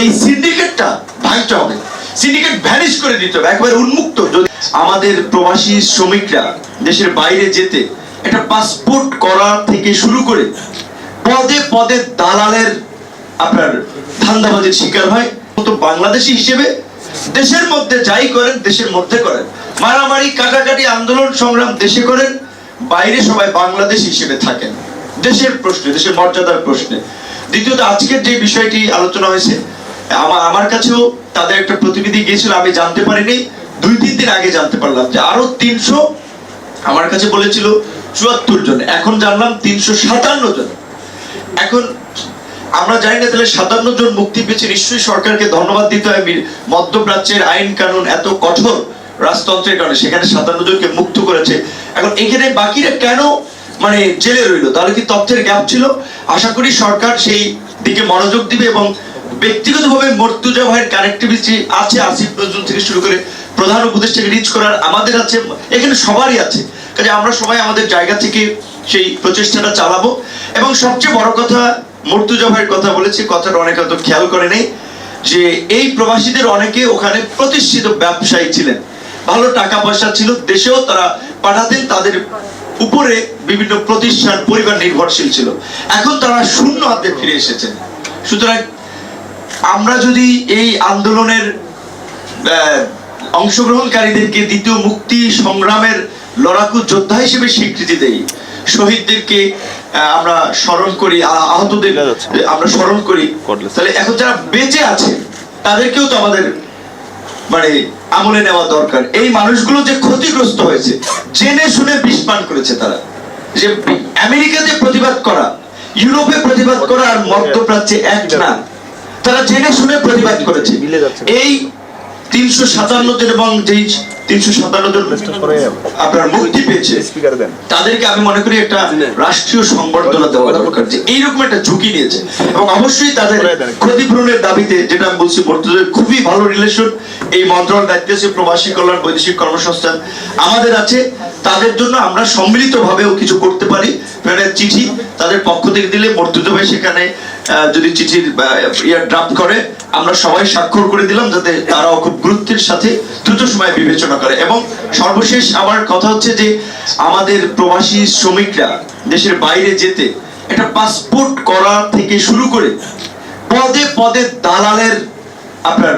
এই সিন্ডিকেটটা ভাঙতে হবে। সিন্ডিকেট ভ্যানিশ করে দিতে হবে, একবারে উন্মুক্ত। যদি আমাদের প্রবাসী শ্রমিকরা দেশের বাইরে যেতে পাসপোর্ট করা থেকে শুরু করে পদে পদে দালালের আপনার ধান্দাবাজির শিকার হয় তো বাংলাদেশি হিসেবে দেশের মধ্যে যাই করেন, দেশের মধ্যে করেন। মারামারি, কাটাকাটি, আন্দোলন, সংগ্রাম দেশে করেন, বাইরে সবাই বাংলাদেশ হিসেবে থাকেন। দেশের প্রশ্নে, দেশের মর্যাদার প্রশ্নে। দ্বিতীয়ত, আজকের যে বিষয়টি আলোচনা হয়েছে আমার আমার কাছেও তাদের একটা প্রতিনিধি গিয়েছিল, আমি জানতে পারিনি। দুই, তিন দিন আগে জানতে পারলাম যে আরও তিনশো, আমার কাছে বলেছিল চুয়াত্তর জন। এখন জানলাম তিনশো সাতান্ন জন। এখন আমরা জানি না তাহলে সাতান্ন জন মুক্তি পেয়েছে। নিশ্চয়ই সরকারকে ধন্যবাদ দিতে হয়। মধ্যপ্রাচ্যের আইন কানুন এত কঠোর রাজতন্ত্রের কারণে সেখানে সাতান্ন জনকে মুক্ত করেছে। এখন এখানে বাকিরা কেন মানে জেলে রইল? তাহলে কি তথ্যের গ্যাপ ছিল? আশা করি সরকার সেই দিকে মনোযোগ দিবে এবং ব্যক্তিগতভাবে মর্তুজা ভাইয়ের কানেক্টিভিটি আছে আসিফ নজরুল থেকে শুরু করে প্রধান উপদেষ্টাকে রিচ করার আমাদের আছে, এখানে সবারই আছে। কাজে আমরা সবাই আমাদের জায়গা থেকে সেই প্রচেষ্টাটা চালাবো। এবং সবচেয়ে বড় কথা মর্তুজা ভাইয়ের কথা বলেছি, কথাটা অনেকে হয়তো খেয়াল করে নেই, যে এই প্রবাসীদের অনেকে ওখানে প্রতিষ্ঠিত ব্যবসায়ী ছিলেন। ভালো টাকা পয়সা ছিল, দেশেও তারা পাঠাতেন, তাদের উপরে বিভিন্ন প্রতিষ্ঠান, পরিবার নির্ভরশীল ছিল। এখন তারা শূন্য হাতে ফিরে এসেছেন। সুতরাং আমরা যদি এই আন্দোলনের অংশগ্রহণকারীদেরকে দ্বিতীয় মুক্তি সংগ্রামের লড়াকু যোদ্ধা হিসেবে স্বীকৃতি দেই শহীদদেরকে আমরা স্মরণ করি আহতদের আমরা স্মরণ করি। তাহলে এখন যারা বেঁচে আছে তাদেরকেও তো আমাদের মানে আমলে নেওয়া দরকার। এই মানুষগুলো যে ক্ষতিগ্রস্ত হয়েছে জেনে শুনে বিষ পান করেছে তারা। যে আমেরিকাতে প্রতিবাদ করা ইউরোপে প্রতিবাদ করা আর মধ্যপ্রাচ্যে এক না। তারা জেনে শুনে প্রতিবাদ করেছে। এই তিনশো সাতান্ন জন এবং যেই তিনশো সাতান্ন জন আপনার মুক্তি পেয়েছে। তাদেরকে আমি মনে করি একটা রাষ্ট্রীয় সংবর্ধনা দেওয়া দরকার যে এইরকম একটা ঝুঁকি নিয়েছে। এবং অবশ্যই তাদের ক্ষতিপূরণের দাবিতে যেটা আমি বলছি বর্তমানে খুবই ভালো রিলেশন এই মন্ত্রণালয় দায়িত্বে আছে প্রবাসী কল্যাণ বৈদেশিক কর্মসংস্থান। আমাদের আছে তাদের জন্য আমরা সম্মিলিত ভাবেও কিছু করতে পারি। মানে চিঠি তাদের পক্ষ থেকে দিলে মর্তুজা ভাই সেখানে আহ, যদি চিঠির ইয়ে ড্রাফট করে আমরা সবাই স্বাক্ষর করে দিলাম যাতে তারাও খুব গুরুত্বের সাথে দ্রুত সময় বিবেচনা করে এবং সর্বশেষ আমার কথা হচ্ছে যে আমাদের প্রবাসী শ্রমিকরা দেশের বাইরে যেতে একটা পাসপোর্ট করা থেকে শুরু করে পদে পদে দালালের আপনার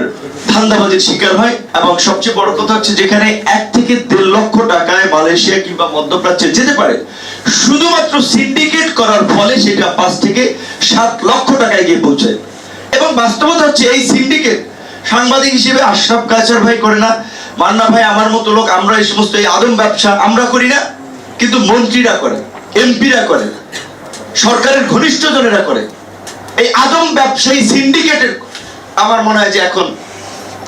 ধান্দাবাজির শিকার হয়। এবং সবচেয়ে বড় কথা হচ্ছে যেখানে এক থেকে দেড় লক্ষ টাকায় মালয়েশিয়া কিংবা মধ্যপ্রাচ্যে যেতে পারে, শুধুমাত্র সিন্ডিকেট করার ফলে সেটা পাঁচ থেকে সাত লক্ষ টাকায় গিয়ে পৌঁছায়। এবং বাস্তবতা হচ্ছে এই সিন্ডিকেট সাংবাদিক হিসেবে আশরাফ কাচার ভাই করে না মান্না ভাই আমার মতো লোক, আমরা এই সমস্ত এই আদম ব্যবসা আমরা করি না, কিন্তু মন্ত্রীরা করে, এমপিরা করে, সরকারের ঘনিষ্ঠ জনেরা করে। এই আদম ব্যবসায়ী সিন্ডিকেটের আমার মনে হয় যে এখন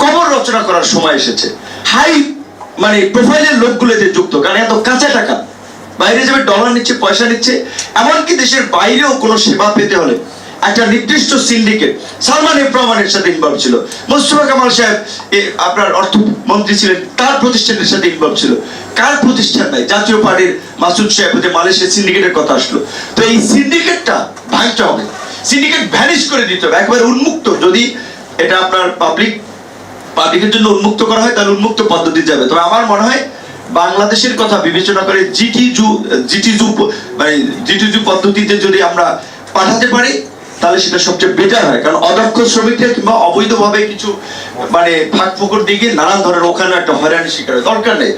কবর রচনা করার সময় এসেছে। হাই মানে প্রোফাইলের লোকগুলো এতে যুক্ত, কারণ এত কাঁচা টাকা। বাইরে যাবে ডলার নিচ্ছে, পয়সা নিচ্ছে, এমনকি দেশের বাইরেও কোনো সেবা পেতে হলে একটা নির্দিষ্ট সিন্ডিকেট সালমান এফ রহমানের সাথে ইনভলভ ছিল। মোস্তফা কামাল সাহেব আপনার অর্থমন্ত্রী ছিলেন, তার প্রতিষ্ঠানের সাথে ইনভলভ ছিল। কার প্রতিষ্ঠান নাই? জাতীয় পার্টির মাসুদ সাহেব যে মালয়েশিয়া সিন্ডিকেটের কথা আসলো। তো এই সিন্ডিকেটটা ভাঙতে হবে। সিন্ডিকেট ভ্যানিশ করে দিতে হবে, একবারে উন্মুক্ত। যদি এটা আপনার পাবলিক পাবলিকের জন্য উন্মুক্ত করা হয়, তাহলে উন্মুক্ত পদ্ধতি যাবে। তবে আমার মনে হয় বাংলাদেশের কথা বিবেচনা করে জিটি জু জিটি জু মানে জিটি জু পদ্ধতিতে যদি আমরা পাঠাতে পারি তাহলে সেটা সবচেয়ে বেটার হয়। কারণ অদক্ষ শ্রমিকরা কিংবা অবৈধভাবে কিছু মানে ফাঁক ফুকুর দিকে নানান ধরনের ওখানে একটা হয়রানির শিকার দরকার নেই।